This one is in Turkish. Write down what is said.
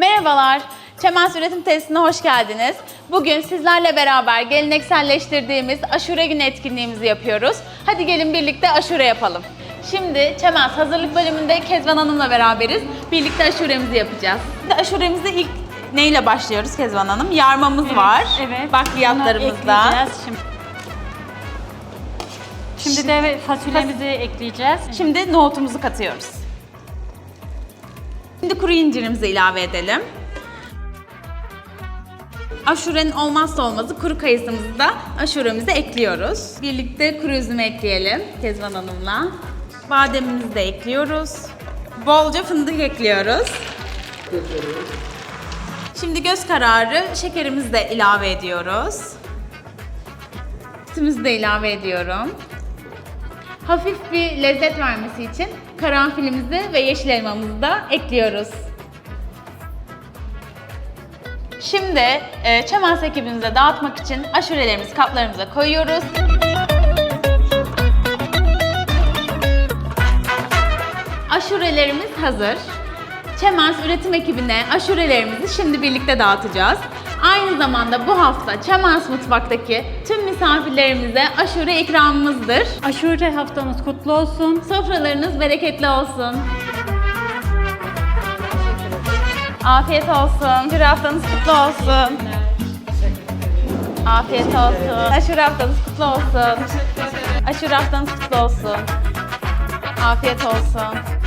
Merhabalar, Çemens Üretim Tesisine hoş geldiniz. Bugün sizlerle beraber gelenekselleştirdiğimiz aşure günü etkinliğimizi yapıyoruz. Hadi gelin birlikte aşure yapalım. Şimdi Çemens hazırlık bölümünde Kezban Hanım'la beraberiz. Birlikte aşuremizi yapacağız. Şimdi aşuremizi ilk neyle başlıyoruz Kezban Hanım? Yarmamız var. Evet. Bakliyatlarımızda. Bunu ekleyeceğiz Şimdi. Şimdi de fasulyemizi ekleyeceğiz. Şimdi nohutumuzu katıyoruz. Şimdi kuru incirimizi ilave edelim. Aşurenin olmazsa olmazı kuru kayısımızı da aşuremize ekliyoruz. Birlikte kuru üzümü ekleyelim Kezban Hanım'la. Bademimizi de ekliyoruz. Bolca fındık ekliyoruz. Şimdi göz kararı şekerimizi de ilave ediyoruz. Sütümüzü de ilave ediyorum. Hafif bir lezzet vermesi için karanfilimizi ve yeşil elmamızı da ekliyoruz. Şimdi e, Çemens ekibimize dağıtmak için aşurelerimizi kaplarımıza koyuyoruz. Aşurelerimiz hazır. Çemens üretim ekibine aşurelerimizi şimdi birlikte dağıtacağız. Aynı zamanda bu hafta Çemens mutfaktaki tüm misafirlerimize aşure ikramımızdır. Aşure haftamız kutlu olsun. Sofralarınız bereketli olsun. Afiyet olsun. Aşure haftanız kutlu olsun. Afiyet olsun. Aşure haftanız kutlu olsun. Aşure haftanız kutlu olsun. Afiyet olsun.